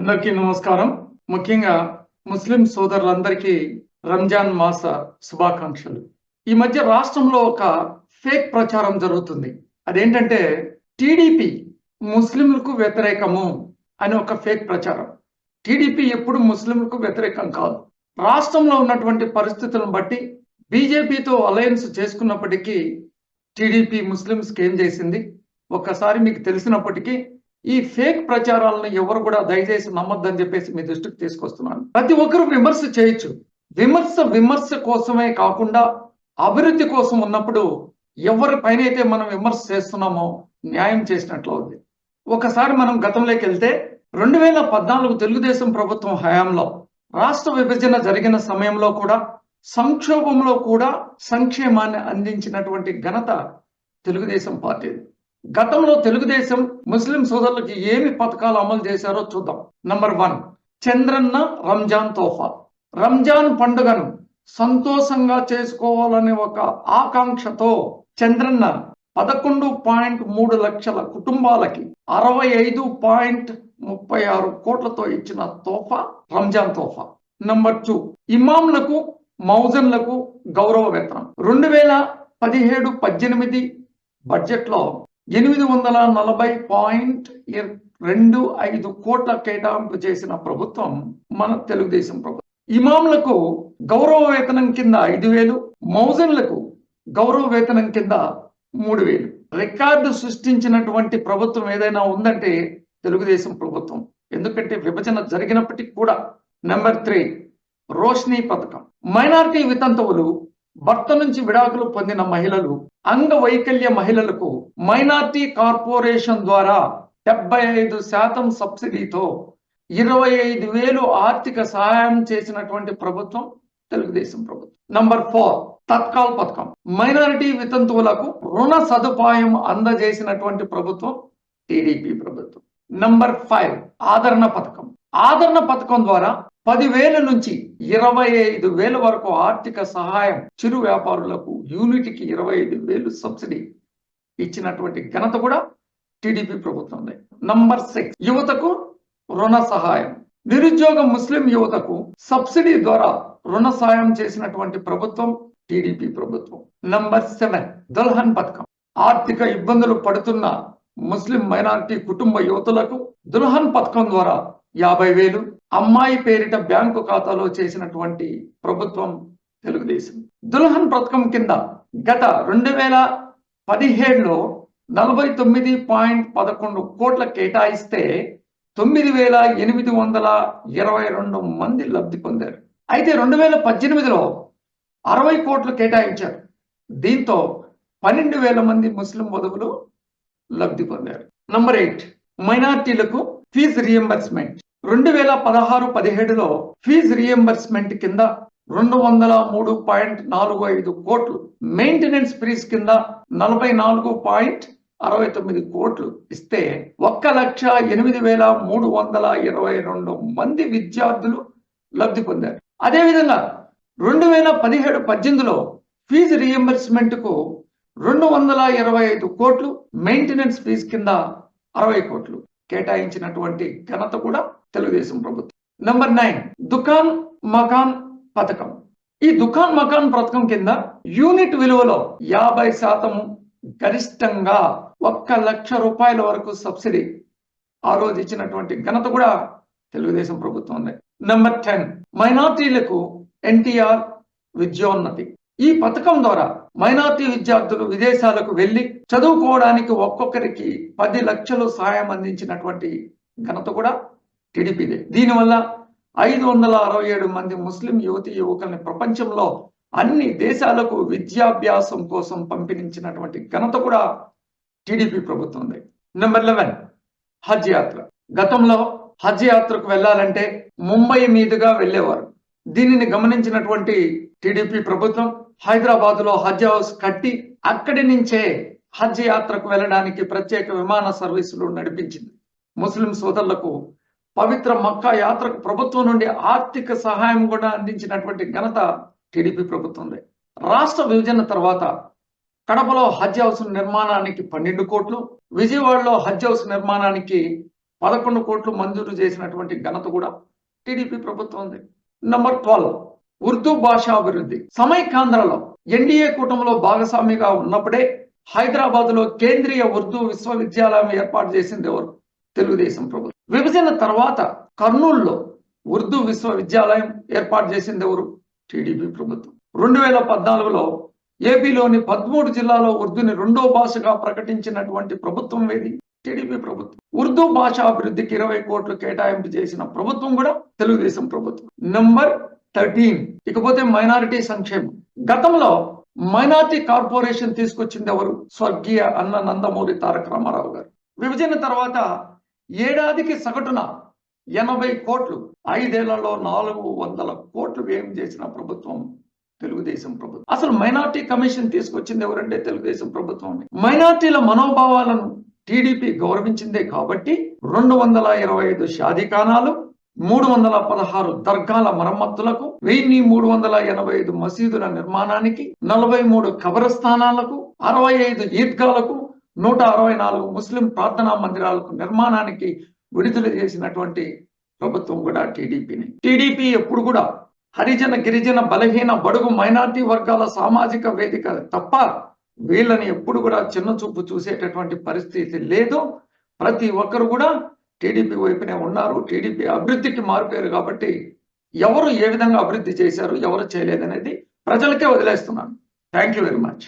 అందరికీ నమస్కారం. ముఖ్యంగా ముస్లిం సోదరులందరికీ రంజాన్ మాస శుభాకాంక్షలు. ఈ మధ్య రాష్ట్రంలో ఒక ఫేక్ ప్రచారం జరుగుతుంది. అదేంటంటే టీడీపీ ముస్లింలకు వ్యతిరేకము అని ఒక ఫేక్ ప్రచారం. టీడీపీ ఎప్పుడు ముస్లింలకు వ్యతిరేకం కాదు. రాష్ట్రంలో ఉన్నటువంటి పరిస్థితులను బట్టి బీజేపీతో అలయన్స్ చేసుకున్నప్పటికీ టీడీపీ ముస్లింస్కి ఏం చేసింది? ఒక్కసారి మీకు తెలిసినప్పటికీ ఈ ఫేక్ ప్రచారాలను ఎవరు కూడా దయచేసి నమ్మొద్దని చెప్పేసి మీ దృష్టికి తీసుకొస్తున్నాను. ప్రతి ఒక్కరు విమర్శ చేయొచ్చు. విమర్శ విమర్శ కోసమే కాకుండా అభివృద్ధి కోసం ఉన్నప్పుడు ఎవరి పైన అయితే మనం విమర్శ చేస్తున్నామో న్యాయం చేసినట్లు అవుతుంది ఒకసారి మనం గతంలోకి వెళ్తే రెండు వేల పద్నాలుగు తెలుగుదేశం ప్రభుత్వం హయాంలో రాష్ట్ర విభజన జరిగిన సమయంలో కూడా సంక్షోభంలో కూడా సంక్షేమాన్ని అందించినటువంటి ఘనత తెలుగుదేశం పార్టీ గతంలో తెలుగుదేశం ముస్లిం సోదరులకి ఏమి పథకాలు అమలు చేశారో చూద్దాం. Number one Chandranna Ramzan Tofa. Ramzan పండుగను సంతోషంగా చేసుకోవాలనే ఒక ఆకాంక్షతో చంద్రన్న పదకొండు పాయింట్ మూడు లక్షల కుటుంబాలకి అరవై ఐదు పాయింట్ ముప్పై ఆరు కోట్లతో ఇచ్చిన తోఫా రంజాన్ తోఫా. నంబర్ టూ ఇమాంలకు మౌజన్లకు గౌరవ వేతనం. రెండు వేల పదిహేడు పద్దెనిమిది బడ్జెట్లో ఎనిమిది వందల నలభై పాయింట్ రెండు ఐదు కోట్ల కేటాయింపు చేసిన ప్రభుత్వం మన తెలుగుదేశం ప్రభుత్వం. ఇమాంలకు గౌరవ వేతనం కింద ఐదు వేలు మౌజన్లకు గౌరవ వేతనం కింద మూడు వేలు. రికార్డు సృష్టించినటువంటి ప్రభుత్వం ఏదైనా ఉందంటే తెలుగుదేశం ప్రభుత్వం. ఎందుకంటే విభజన జరిగినప్పటికీ కూడా నెంబర్ త్రీ రోష్ని పథకం. మైనారిటీ వితంతువులు భర్త నుంచి విడాకులు పొందిన మహిళలు అంగవైకల్య మహిళలకు మైనార్టీ కార్పొరేషన్ ద్వారా డెబ్బై ఐదు శాతం సబ్సిడీతో ఇరవై ఐదు వేలు ఆర్థిక సహాయం చేసినటువంటి ప్రభుత్వం తెలుగుదేశం ప్రభుత్వం. నంబర్ ఫోర్ తత్కాల్ పథకం. మైనారిటీ వితంతువులకు రుణ సదుపాయం అందజేసినటువంటి ప్రభుత్వం టీడీపీ ప్రభుత్వం. నంబర్ ఫైవ్ ఆదరణ పథకం. ఆదరణ పథకం ద్వారా పదివేల నుంచి ఇరవై ఐదు వేల వరకు ఆర్థిక సహాయం చిరు వ్యాపారులకు యూనిట్కి ఇరవై ఐదు వేలు సబ్సిడీ ఇచ్చినటువంటి ఘనత కూడా టీడీపీ ప్రభుత్వం నంబర్ సిక్స్ యువతకు రుణ సహాయం. నిరుద్యోగ ముస్లిం యువతకు సబ్సిడీ ద్వారా రుణ సహాయం చేసినటువంటి ప్రభుత్వం టీడీపీ ప్రభుత్వం. నంబర్ సెవెన్ దుల్హన్ పథకం. ఆర్థిక ఇబ్బందులు పడుతున్న ముస్లిం మైనారిటీ కుటుంబ యువతులకు దుల్హన్ పథకం ద్వారా యాభై వేలు అమ్మాయి పేరిట బ్యాంకు ఖాతాలో చేసినటువంటి ప్రభుత్వం తెలుగుదేశం. దుల్హన్ పథకం కింద గత రెండు వేల పదిహేడులో నలభై తొమ్మిది పాయింట్ పదకొండు కోట్ల కేటాయిస్తే తొమ్మిది వేల ఎనిమిది వందల ఇరవై రెండు మంది లబ్ధి పొందారు. అయితే రెండు వేల పద్దెనిమిదిలో అరవై కోట్లు కేటాయించారు. దీంతో పన్నెండు వేల మంది ముస్లిం వధువులు లబ్ధి పొందారు. నంబర్ ఎయిట్ మైనార్టీలకు ఫీజు రియంబర్స్మెంట్. రెండు వేల పదహారు పదిహేడులో ఫీజు రియంబర్స్మెంట్ కింద రెండు వందల మూడు పాయింట్ నాలుగు ఐదు కోట్లు. మెయింటెనెన్స్ ఫీజ్ కింద నలభై నాలుగు పాయింట్ అరవై తొమ్మిది కోట్లు ఇస్తే ఒక్క లక్ష ఎనిమిది వేల మూడు వందల ఇరవై రెండు మంది విద్యార్థులు లబ్ధి పొందారు. అదేవిధంగా రెండు వేల పదిహేడు పద్దెనిమిదిలో ఫీజు రియంబర్స్మెంట్కు రెండు వందల ఇరవై ఐదు కోట్లు మెయింటెనెన్స్ ఫీజు కింద అరవై కోట్లు. కేటాయించినటువంటి ఘనత కూడా తెలుగుదేశం ప్రభుత్వం. నంబర్ నైన్ దుకాన్ మకాన్ పథకం. ఈ దుకాన్ మకాన్ పథకం కింద యూనిట్ విలువలో యాభై శాతం గరిష్టంగా ఒక్క లక్ష రూపాయల వరకు సబ్సిడీ ఆ రోజు ఇచ్చినటువంటి ఘనత కూడా తెలుగుదేశం ప్రభుత్వం ఉంది. నెంబర్ టెన్ మైనార్టీలకు ఎన్టీఆర్ విద్యోన్నతి. ఈ పథకం ద్వారా మైనార్టీ విద్యార్థులు విదేశాలకు వెళ్ళి చదువుకోవడానికి ఒక్కొక్కరికి పది లక్షలు సహాయం అందించినటువంటి ఘనత కూడా టీడీపీదే. దీనివల్ల ఐదు వందల అరవై ఏడు మంది ముస్లిం యువతి యువకుల్ని ప్రపంచంలో అన్ని దేశాలకు విద్యాభ్యాసం కోసం పంపిణించినటువంటి ఘనత కూడా టీడీపీ ప్రభుత్వం ఉంది నెంబర్ లెవెన్ హజ్ యాత్ర. గతంలో హజ్ యాత్రకు వెళ్ళాలంటే ముంబై మీదుగా వెళ్ళేవారు. దీనిని గమనించినటువంటి టీడీపీ ప్రభుత్వం హైదరాబాద్లో హజ్ హౌస్ కట్టి అక్కడి నుంచే హజ్ యాత్రకు వెళ్ళడానికి ప్రత్యేక విమాన సర్వీసులు నడిపించింది. ముస్లిం సోదరులకు పవిత్ర మక్కా యాత్రకు ప్రభుత్వం నుండి ఆర్థిక సహాయం కూడా అందించినటువంటి ఘనత టీడీపీ ప్రభుత్వం రాష్ట్ర విభజన తర్వాత కడపలో హజ్ హౌస్ నిర్మాణానికి పన్నెండు కోట్లు విజయవాడలో హజ్ హౌస్ నిర్మాణానికి పదకొండు కోట్లు మంజూరు చేసినటువంటి ఘనత కూడా టీడీపీ ప్రభుత్వం ఉంది నంబర్ ట్వెల్వ్ ఉర్దూ భాషా అభివృద్ధి. సమైకాంధ్రలో ఎన్డీఏ కూటమిలో భాగస్వామిగా ఉన్నప్పుడే హైదరాబాద్లో కేంద్రీయ ఉర్దూ విశ్వవిద్యాలయం ఏర్పాటు చేసింది ఎవరు? తెలుగుదేశం ప్రభుత్వం. విభజన తర్వాత కర్నూలులో ఉర్దూ విశ్వవిద్యాలయం ఏర్పాటు చేసింది ఎవరు? టీడీపీ ప్రభుత్వం. రెండు వేల పద్నాలుగులో ఏపీలోని పదమూడు జిల్లాలో ఉర్దూని రెండో భాషగా ప్రకటించినటువంటి ప్రభుత్వం ఏది? టీడీపీ ప్రభుత్వం. ఉర్దూ భాష అభివృద్ధికి ఇరవై కోట్లు కేటాయింపు చేసిన ప్రభుత్వం కూడా తెలుగుదేశం ప్రభుత్వం. నంబర్ థర్టీన్ ఇకపోతే మైనారిటీ సంక్షేమం. గతంలో మైనార్టీ కార్పొరేషన్ తీసుకొచ్చింది ఎవరు? స్వర్గీయ అన్న నందమూరి తారక రామారావు గారు. విభజన తర్వాత ఏడాదికి సగటున ఎనభై కోట్లు ఐదేళ్ళలో నాలుగు వందల కోట్లు వ్యయం చేసిన ప్రభుత్వం తెలుగుదేశం ప్రభుత్వం. అసలు మైనార్టీ కమిషన్ తీసుకొచ్చింది ఎవరంటే తెలుగుదేశం ప్రభుత్వం. మైనార్టీల మనోభావాలను టీడీపీ గౌరవించిందే కాబట్టి రెండు వందల ఇరవై ఐదు షాదీఖానాలు మూడు వందల పదహారు దర్గాల మరమ్మతులకు వెయ్యి మూడు వందల ఎనభై ఐదు మసీదుల నిర్మాణానికి నలభై మూడు కబరస్థానాలకు అరవై ఐదు ఈద్గాలకు నూట అరవై నాలుగు ముస్లిం ప్రార్థనా మందిరాలకు నిర్మాణానికి విడుదల చేసినటువంటి ప్రభుత్వం కూడా టీడీపీని. టీడీపీ ఎప్పుడు కూడా హరిజన గిరిజన బలహీన బడుగు మైనార్టీ వర్గాల సామాజిక వేదిక తప్ప వీళ్ళని ఎప్పుడు కూడా చిన్న చూపు చూసేటటువంటి పరిస్థితి లేదు. ప్రతి ఒక్కరు కూడా టీడీపీ వైపునే ఉన్నారు. టీడీపీ అభివృద్ధికి మారిపోయారు కాబట్టి ఎవరు ఏ విధంగా అభివృద్ధి చేశారు ఎవరు చేయలేదనేది ప్రజలకే వదిలేస్తున్నాను. Thank you very much